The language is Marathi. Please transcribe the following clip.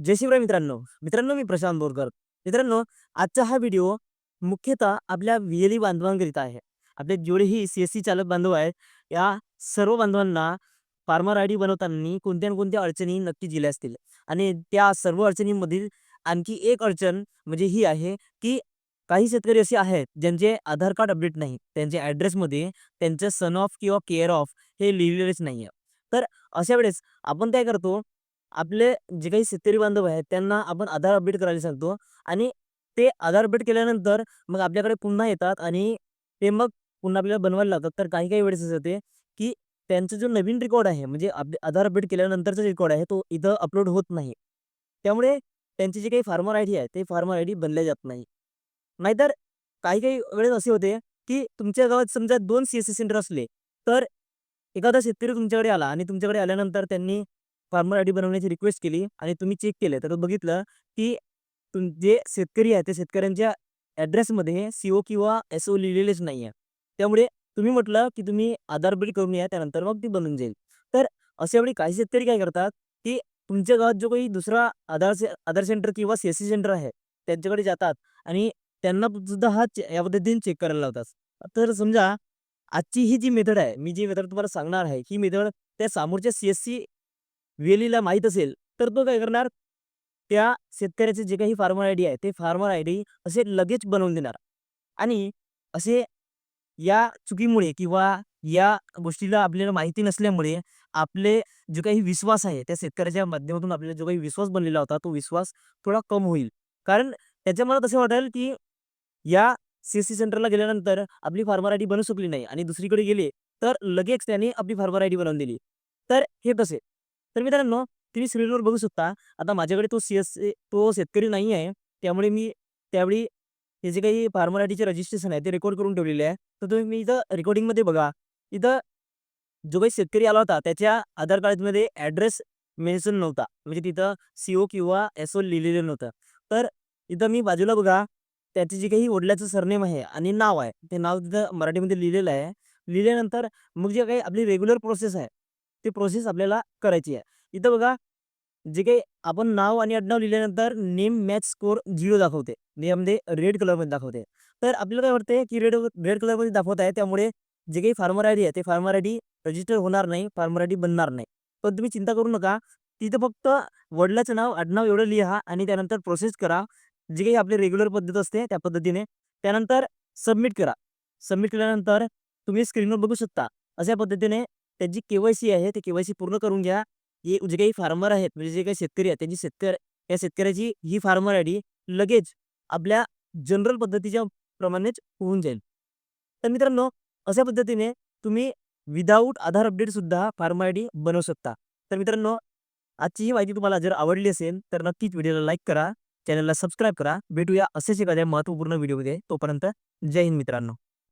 जय शिवराय मित्रांनो. मित्रांनो मी प्रशांत बोरकर. मित्रांनो आजचा हा व्हिडिओ मुख्यतः आपल्या विहिरी बांधवांकरिता आहे. आपले जेवढेही सी एस सी चालक बांधव आहेत या सर्व बांधवांना फार्मर आय डी बनवताना कोणत्या ना कोणत्या अडचणी नक्की दिल्या असतील. आणि त्या सर्व अडचणींमधील आणखी एक अडचण म्हणजे ही आहे की काही शेतकरी असे आहेत ज्यांचे आधार कार्ड अपडेट नाही. त्यांच्या ॲड्रेसमध्ये त्यांचं सन ऑफ किंवा केअर ऑफ हे लिहिलेलेच नाही आहे तर अशा वेळेस आपण काय करतो आपले जे काही शेतकरी बांधव आहेत त्यांना आपण आधार अपडेट करायला सांगतो आणि ते आधार अपडेट केल्यानंतर मग आपल्याकडे पुन्हा येतात आणि ते मग पुन्हा आपल्याला बनवायला लागतात तर काही काही वेळेस असं होते की त्यांचा जो नवीन रेकॉर्ड आहे म्हणजे आधार अपडेट केल्यानंतरचा रेकॉर्ड आहे तो इथं अपलोड होत नाही. त्यामुळे त्यांची जी काही फार्मर आय डी आहे ते फार्मर आय डी बनल्या जात नाही. नाहीतर काही काही वेळेस असे होते की तुमच्या गावात समजा दोन सी एस सी सेंटर असले तर एखादा शेतकरी तुमच्याकडे आला आणि तुमच्याकडे आल्यानंतर त्यांनी फार्मर आय डी बनवण्याची रिक्वेस्ट केली आणि तुम्ही चेक केलं. तर बघितलं की तुम जे शेतकरी आहे त्या शेतकऱ्यांच्या ॲड्रेसमध्ये सी ओ किंवा एस ओ लिहिलेलेच नाही आहे त्यामुळे तुम्ही म्हटलं की तुम्ही आधार बिल करून या त्यानंतर मग ती बनून जाईल. तर अशा वेळी काही शेतकरी काय करतात की तुमच्या गावात जो काही दुसरा आधार से आधार सेंटर किंवा सी एस सी सेंटर आहे त्यांच्याकडे जातात आणि त्यांना सुद्धा हा चे- या पद्धतीने चेक करायला लावतात. तर समजा आजची ही जी मेथड आहे मी जी मेथड तुम्हाला सांगणार आहे ही मेथड त्या समोरच्या सी एस सी वेलीला माहीत असेल तर तो काय करणार? त्या शेतकऱ्याचे जे काही फार्मर आय डी आहे ते फार्मर आय डी असे लगेच बनवून देणार. आणि असे या चुकीमुळे किंवा या गोष्टीला आपल्याला माहिती नसल्यामुळे आपले जो काही विश्वास आहे त्या शेतकऱ्याच्या माध्यमातून आपल्याला जो काही विश्वास बनलेला होता तो विश्वास थोडा कम होईल. कारण त्याच्या मनात असं वाटेल की या सी सी सेंटरला गेल्यानंतर आपली फार्मर आय डी बनू शकली नाही आणि दुसरीकडे गेले तर लगेच त्याने आपली फार्मर आय डी बनवून दिली. तर हे कसे? तर मित्रांनो तुम्ही स्क्रीनवर बघू शकता आता माझ्याकडे तो सी एस तो शेतकरी नाही आहे त्यामुळे मी त्यावेळी हे जे काही फार्मर रजिस्ट्रेशन आहे ते रेकॉर्ड करून ठेवलेले आहे. तर तुम्ही इथं रेकॉर्डिंगमध्ये बघा इथं जो काही शेतकरी आला होता त्याच्या आधार कार्डमध्ये ॲड्रेस मेन्शन नव्हता. म्हणजे तिथं सी ओ किंवा एस ओ लिहिलेलं नव्हतं. तर इथं मी बाजूला बघा त्याचे जे काही वडिलाचं सरनेम आहे आणि नाव आहे ते नाव तिथं मराठीमध्ये लिहिलेलं आहे. लिहिल्यानंतर मग जे काही आपली रेग्युलर प्रोसेस आहे ती प्रोसेस आपल्याला करायची आहे. इथं बघा जे काही आपण नाव आणि आडनाव लिहिल्यानंतर नेम मॅच स्कोर झिरो दाखवते. यामध्ये रेड कलरमध्ये दाखवते. तर आपल्याला काय वाटते की रेड रेड कलरमध्ये दाखवत आहे त्यामुळे जे काही फार्मर आय डी आहे ते फार्मर आय डी रजिस्टर होणार नाही फार्मर आय डी बनणार नाही. पण तुम्ही चिंता करू नका तिथं फक्त वडिलाचं नाव आडनाव एवढं लिहा आणि त्यानंतर प्रोसेस करा. जी काही आपली रेग्युलर पद्धत असते त्या पद्धतीने त्यानंतर सबमिट करा. सबमिट केल्यानंतर तुम्ही स्क्रीनवर बघू शकता. अशा पद्धतीने त्याची केवायसी आहे ते केवायसी पूर्ण करून घ्या. हे जे काही फार्मर आहेत म्हणजे जे काही शेतकरी आहेत त्यांची शेतकरी या शेतकऱ्याची ही फार्मर आय डी लगेच आपल्या जनरल पद्धतीच्या प्रमाणेच होऊन जाईल. तर मित्रांनो अशा पद्धतीने तुम्ही विदाऊट आधार अपडेट सुद्धा फार्मर आय डी बनवू शकता. तर मित्रांनो आजची ही माहिती तुम्हाला जर आवडली असेल तर नक्कीच व्हिडिओला लाईक करा चॅनलला सबस्क्राईब करा. भेटूया असेच एखाद्या महत्त्वपूर्ण व्हिडिओमध्ये. तोपर्यंत जय हिंद मित्रांनो.